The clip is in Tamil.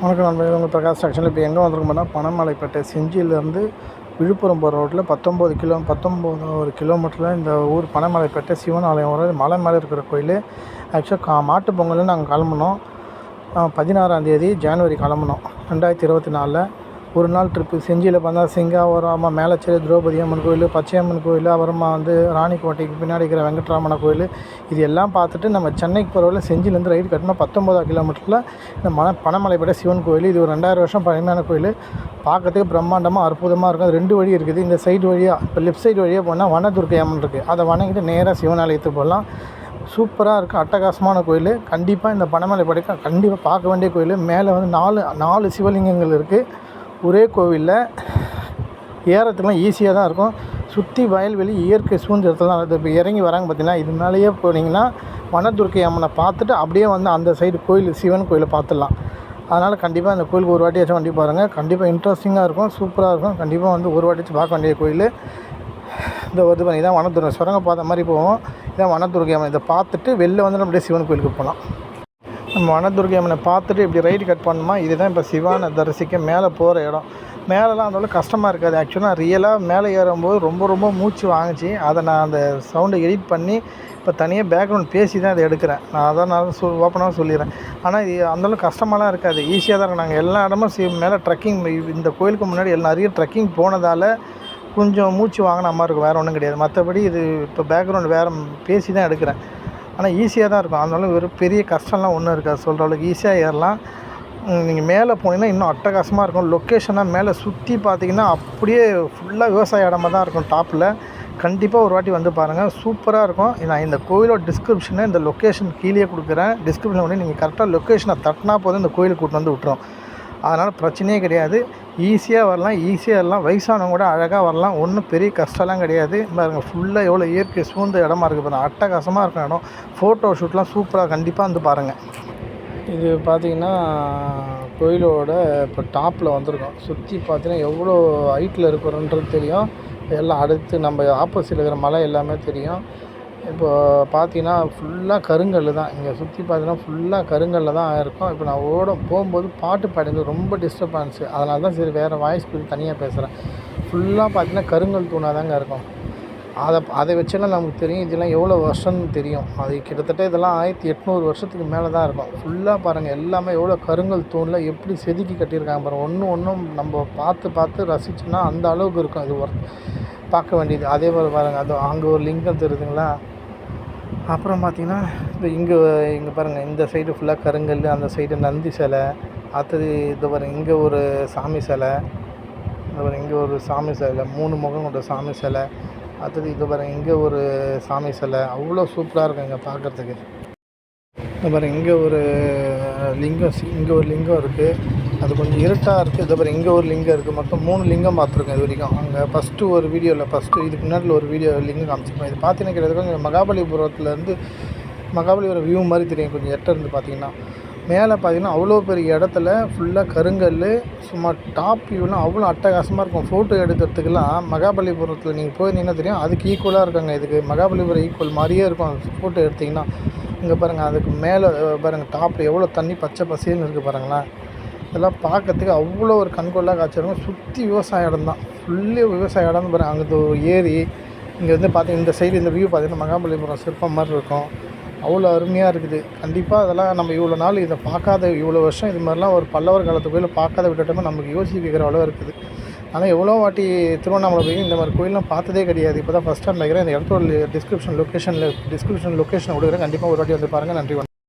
வணக்கம் நண்பர்கள் உங்கள் பிரகாஷ் ஆக்ஷனில் இப்போ எங்கே வந்திருக்கோம்னா பனமலைப்பேட்டை செஞ்சியிலேருந்து விழுப்புரம் போகிற ரோட்டில் பத்தொம்போது கிலோ பத்தொம்போது ஒரு கிலோமீட்டரில் இந்த ஊர் பனமலைப்பேட்டை சிவன் ஆலயம் வர மலை மேலே இருக்கிற கோயில். ஆக்சுவலாக கா மாட்டு பொங்கல் நாங்கள் கிளம்புனோம். பதினாறாம் தேதி ஜனவரி கிளம்புனோம். ரெண்டாயிரத்தி இருபத்தி நாலில். ஒரு நாள் ட்ரிப்பு செஞ்சியில் பார்த்தா சிங்காவரம் அம்மா மேலச்சேரி திரௌபதி அம்மன் கோயில் பச்சையம்மன் கோயில் அப்புறமா வந்து ராணிக்கோட்டைக்கு பின்னாடி இருக்கிற வெங்கட்ராமண கோயில். இது எல்லாம் பார்த்துட்டு நம்ம சென்னைக்கு போகிறவரை செஞ்சிலேருந்து ரைடு கட்டினா பத்தொம்போதா கிலோமீட்டரில் இந்த மன பனமலைப்பேட்டை சிவன் கோயில். இது ஒரு ரெண்டாயிரம் வருஷம் பழமையான கோயில். பார்க்கறதுக்கு பிரம்மாண்டமாக அற்புதமாக இருக்கும். அது ரெண்டு வழி இருக்குது. இந்த சைடு வழியாக இப்போ லெஃப்ட் சைடு வழியாக போனால் வனதுர்க்கை அம்மன் இருக்குது அதை வணங்கிட்டு நேராக சிவன் ஆலயத்துக்கு போகலாம் சூப்பராக இருக்குது அட்டகாசமான கோயில். கண்டிப்பாக இந்த பனமலை படைக்க கண்டிப்பாக பார்க்க வேண்டிய கோயில். மேலே வந்து நாலு நாலு சிவலிங்கங்கள் இருக்குது ஒரே கோவிலில் ஏறத்துக்குலாம் ஈஸியாக தான் இருக்கும். சுற்றி வயல்வெளி இயற்கை சூழ்நிலத்தில் தான். இப்போ இறங்கி வராங்க பார்த்தீங்கன்னா இது மேலேயே போனீங்கன்னா வனதுர்க்கை அம்மனை பார்த்துட்டு அப்படியே வந்து அந்த சைடு கோயில் சிவன் கோயிலை பார்த்துடலாம். அதனால் கண்டிப்பாக அந்த கோயிலுக்கு ஒரு வாட்டியாச்சும் வண்டி பாருங்கள் கண்டிப்பாக இன்ட்ரெஸ்டிங்காக இருக்கும் சூப்பராக இருக்கும். கண்டிப்பாக வந்து ஒரு வாட்டியாச்சும் பார்க்க வேண்டிய கோயில். இந்த வருது பண்ணி தான் வனதுர்க்கை. சுரங்க பார்த்த மாதிரி போவோம். இதான் வனதுர்க்கை அம்மன். இதை பார்த்துட்டு வெளில வந்து அப்படியே சிவன் கோயிலுக்கு போகலாம். நம்ம வனதுர்கை அம்மனை பார்த்துட்டு இப்படி ரைடு கட் பண்ணோமா இதுதான் இப்போ சிவானை தரிசிக்க மேலே போகிற இடம். மேலெலாம் அந்த அளவுக்கு கஷ்டமாக இருக்காது. ஆக்சுவலாக ரியலாக மேலே ஏறும்போது ரொம்ப ரொம்ப மூச்சு வாங்குச்சு. அதை நான் அந்த சவுண்டை எடிட் பண்ணி இப்போ தனியாக பேக்ரவுண்ட் பேசி தான் அதை எடுக்கிறேன். நான் அதான் நான் சொல் ஓப்பனாக சொல்லிடுறேன். ஆனால் இது அந்தளவுக்கு கஷ்டமாலாம் இருக்காது. ஈஸியாக தான் இருக்கும். நாங்கள் எல்லா இடமும் சி மேலே ட்ரெக்கிங் இந்த கோயிலுக்கு முன்னாடி எல்லாம் நிறைய ட்ரெக்கிங் போனதால் கொஞ்சம் மூச்சு வாங்கின மாதிரி இருக்கும். வேறு ஒன்றும் கிடையாது. மற்றபடி இது இப்போ பேக்ரவுண்ட் வேறு பேசி தான் எடுக்கிறேன். ஆனால் ஈஸியாக தான் இருக்கும். அதனால ஒரு பெரிய கஷ்டம்லாம் ஒன்றும் இருக்காது. சொல்கிற அளவுக்கு ஈஸியாக ஏறலாம். நீங்கள் மேலே போனீங்கன்னா இன்னும் அட்டகாசமாக இருக்கும். லொக்கேஷனாக மேலே சுற்றி பார்த்தீங்கன்னா அப்படியே ஃபுல்லாக விவசாய இடமா தான் இருக்கும் டாப்பில் கண்டிப்பாக ஒரு வாட்டி வந்து பாருங்கள் சூப்பராக இருக்கும். நான் இந்த கோயிலோட டிஸ்கிரிப்ஷனை இந்த லொக்கேஷன் கீழே கொடுக்குறேன். டிஸ்கிரிப்ஷன் பண்ணி நீங்கள் கரெக்டாக லொக்கேஷனை தட்டினா போதும். இந்த கோயிலுக்கு கூட்டு வந்து விட்டுரும். அதனால் பிரச்சனையே கிடையாது. ஈஸியாக வரலாம் ஈஸியாக வரலாம். வயசானவங்க கூட அழகாக வரலாம். ஒன்றும் பெரிய கஷ்டம்லாம் கிடையாது. பாருங்க ஃபுல்லாக எவ்வளோ இயற்கை சூழ்ந்த இடமா இருக்குது பாருங்கள் அட்டகாசமாக இருக்கும் இடம். ஃபோட்டோ ஷூட்லாம் சூப்பராக கண்டிப்பாக வந்து பாருங்கள் இது பார்த்திங்கன்னா கோயிலோட இப்போ டாப்பில் வந்திருக்கோம். சுற்றி பார்த்தீங்கன்னா எவ்வளோ ஹைட்டில் இருக்கிறோன்றது தெரியும். எல்லாம் அடுத்து நம்ம ஆப்போசிட்டில் இருக்கிற மலை எல்லாமே தெரியும். இப்போ பார்த்தீங்கன்னா ஃபுல்லாக கருங்கல் தான். இங்கே சுற்றி பார்த்தீங்கன்னா ஃபுல்லாக கருங்கல்ல தான் இருக்கும். இப்போ நான் ஓட போகும்போது பாட்டு பாடினது ரொம்ப டிஸ்டர்பன்ஸு அதனால தான் சரி வேறு வாய்ஸ் கொடுத்து தனியாக பேசுகிறேன் ஃபுல்லாக பார்த்தீங்கன்னா கருங்கல் தூணாக தாங்க இருக்கும். அதை அதை வச்செல்லாம் நமக்கு தெரியும். இதெல்லாம் எவ்வளோ வருஷம்னு தெரியும். அது கிட்டத்தட்ட இதெல்லாம் ஆயிரத்தி எட்நூறு வருஷத்துக்கு மேலே தான் இருக்கும். ஃபுல்லாக பாருங்கள் எல்லாமே எவ்வளோ கருங்கல் தூணில் எப்படி செதுக்கி கட்டியிருக்காங்க பாருங்கள் ஒன்று ஒன்றும் நம்ம பார்த்து பார்த்து ரசிச்சோன்னா அந்த அளவுக்கு இருக்கும். இது ஒர்க் பார்க்க வேண்டியது. அதே போல் பாருங்கள் அது அங்கே ஒரு லிங்கம் தெரியுதுங்களா அப்புறம் பார்த்தீங்கன்னா இந்த இங்கே இங்கே பாருங்கள் இந்த சைடு ஃபுல்லாக கருங்கல் அந்த சைடு நந்தி சிலை அடுத்தது இது பாருங்கள் இங்கே ஒரு சாமி சிலை இது பாருங்கள் இங்கே ஒரு சாமி சிலை மூணு முகம் கொண்ட சாமி சிலை அடுத்தது இது பாருங்கள் இங்கே ஒரு சாமி சிலை அவ்வளோ சூப்பராக இருக்கும் இங்கே பார்க்குறதுக்கு இந்த பாருங்கள் இங்கே ஒரு லிங்கம் இங்கே ஒரு லிங்கம் இருக்குது அது கொஞ்சம் இருட்டாக இருக்குது இது இங்கே ஒரு லிங்கம் இருக்குது மொத்தம் மூணு லிங்கம் பார்த்துருக்கேன் இது வரைக்கும். அங்கே ஃபஸ்ட்டு ஒரு வீடியோவில் ஃபஸ்ட்டு இதுக்கு முன்னாடி ஒரு வீடியோ லிங்கம் காமிச்சிருப்பேன். இது பார்த்தீங்கன்னா கிடையாது கொஞ்சம் மகாபலிபுரத்துலேருந்து மகாபலிபுரம் வியூ மாதிரி தெரியும். கொஞ்சம் எட்ட இருந்து பார்த்தீங்கன்னா. மேலே பார்த்தீங்கன்னா அவ்வளோ பெரிய இடத்துல ஃபுல்லாக கருங்கல் சும்மா டாப் வியூலாம் அவ்வளோ அட்டகாசமாக இருக்கும். ஃபோட்டோ எடுக்கிறதுக்கெல்லாம் மகாபலிபுரத்தில் நீங்கள் போயிருந்தீங்கன்னா தெரியும். அதுக்கு ஈக்குவலாக இருக்காங்க. இதுக்கு மகாபலிபுரம் ஈக்குவல் மாதிரியே இருக்கும். ஃபோட்டோ எடுத்திங்கன்னா. இங்கே பாருங்கள் அதுக்கு மேலே பாருங்கள் டாப்பில் எவ்வளோ தண்ணி பச்சை பசேல்னு இருக்குது பாருங்களேன். இதெல்லாம் பார்க்கறதுக்கு அவ்வளோ ஒரு கண்கொள்ளா காட்சி இருக்கும். சுற்றி விவசாய இடம் தான். ஃபுல்லி விவசாய இடம்னு பாருங்கள் அங்கே ஒரு ஏரி இங்கே வந்து பார்த்தீங்கன்னா இந்த சைடு இந்த வியூ பார்த்தீங்கன்னா மகாபலிபுரம் சிற்பம் மாதிரி இருக்கும். அவ்வளோ அருமையாக இருக்குது. கண்டிப்பாக அதெல்லாம் நம்ம இவ்வளோ நாள் இதை பார்க்காத இவ்வளோ வருஷம் இது மாதிரிலாம் ஒரு பல்லவர் காலத்து கோயிலில் பார்க்காத விட்டுட்டோமே நமக்கு யோசிக்கிற வைக்கிற அளவு இருக்குது. ஆனால் எவ்வளோ வாட்டி திருவண்ணாமலை போய் இந்த மாதிரி கோயிலெலாம் பார்த்ததே கிடையாது. இப்போ தான் ஃபஸ்ட் டைம் பார்க்குறேன். இந்த இடத்தோட டிஸ்கிரிப்ஷன் லொக்கேஷனில் டிஸ்கிரிப்ஷன் லொக்கேஷன் கொடுக்குறேன் கண்டிப்பாக ஒரு வாட்டி வந்து பாருங்கள் நன்றி